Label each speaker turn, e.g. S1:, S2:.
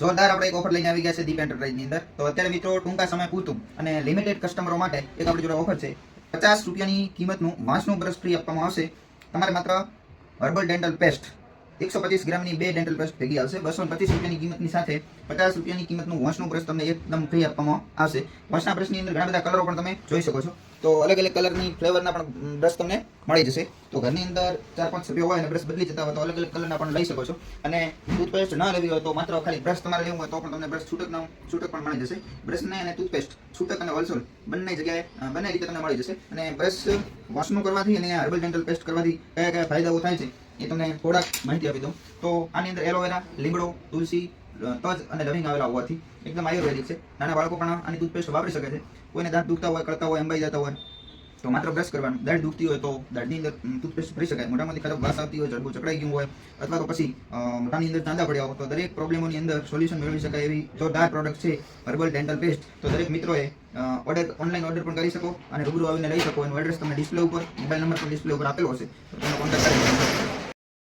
S1: જોરદાર આપણે એક ઓફર લઈને આવી ગયા છે દીપ એન્ટરપ્રાઇઝની અંદર. તો અત્યારે મિત્રો, ટૂંકા સમય પૂરતું અને લિમિટેડ કસ્ટમરો માટે એક આપણી જોડે ઓફર છે. પચાસ રૂપિયાની કિંમતનું વાંસનું બ્રશ ફ્રી આપવામાં આવશે. તમારે માત્ર હર્બલ ડેન્ટલ પેસ્ટ એકસો પચીસ ગ્રામની બે ડેન્ટલ પેસ્ટ ભેગી આવશે. બસો પચીસ રૂપિયાની કિંમતની સાથે પચાસ રૂપિયાની કિંમતનું વંશનું બ્રશ તમને એકદમ ફ્રી આપવામાં આવશે. વંશના બ્રશની અંદર ઘણા બધા કલરો પણ તમે જોઈ શકો છો. તો અલગ અલગ કલરની ફ્લેવરના પણ બ્રશ તમને મળી જશે. તો ઘરની અંદર ચાર પાંચ સભ્યો હોય અને બ્રશ બદલી જતા હોય તો અલગ અલગ કલરના પણ લઈ શકો છો. અને ટૂથપેસ્ટ ન લેવી હોય તો માત્ર ખાલી બ્રશ તમારે લેવું હોય તો પણ તમને બ્રશ છૂટકના, છૂટક પણ મળી જશે. બ્રશને અને ટૂથપેસ્ટ છૂટક અને વલસોલ બંને જગ્યાએ બંને રીતે તમને મળી જશે. અને બ્રશ વોશનું કરવાથી અને હર્બલ ડેન્ટલ પેસ્ટ કરવાથી કયા કયા ફાયદાઓ થાય છે? એ તમને થોડાક માહિતી આપી દઉં. તો આની અંદર એલોવેરા, લીમડો, તુલસી તજ અને લવિંગ આવેલા હોવાથી એકદમ આયુર્વેદિક છે. નાના બાળકો પણ આની ટૂથપેસ્ટ વાપરી શકે છે. કોઈને દાંત દુખતા હોય કરતા હોય, અંબાઈ જતા હોય, તો માત્ર બ્રશ કરવાનું. દાઢ દુખતી હોય તો દાઢની અંદર ટૂથપેસ્ટ ભરી શકાય. મોટામાંથી ખરાબ વાસ આવતી હોય જડબું ચકડાઈ ગયું હોય, અથવા તો પછી મોટાની અંદર ચાંદા પડ્યા હોય, તો દરેક પ્રોબ્લેમોની અંદર સોલ્યુશન મેળવી શકાય એવી જોરદાર પ્રોડક્ટ છે, હર્બલ ડેન્ટલ પેસ્ટ. તો દરેક મિત્રોએ ઓર્ડર, ઓનલાઈન ઓર્ડર પણ કરી શકો અને રૂબરૂ આવીને લઈ શકો. એનું એડ્રેસ તમને ડિસ્પ્લે ઉપર, મોબાઈલ નંબર પણ ડિસ્પ્લે ઉપર આપેલો હશે. તો તમે કોન્ટેક્ટ કરી શકો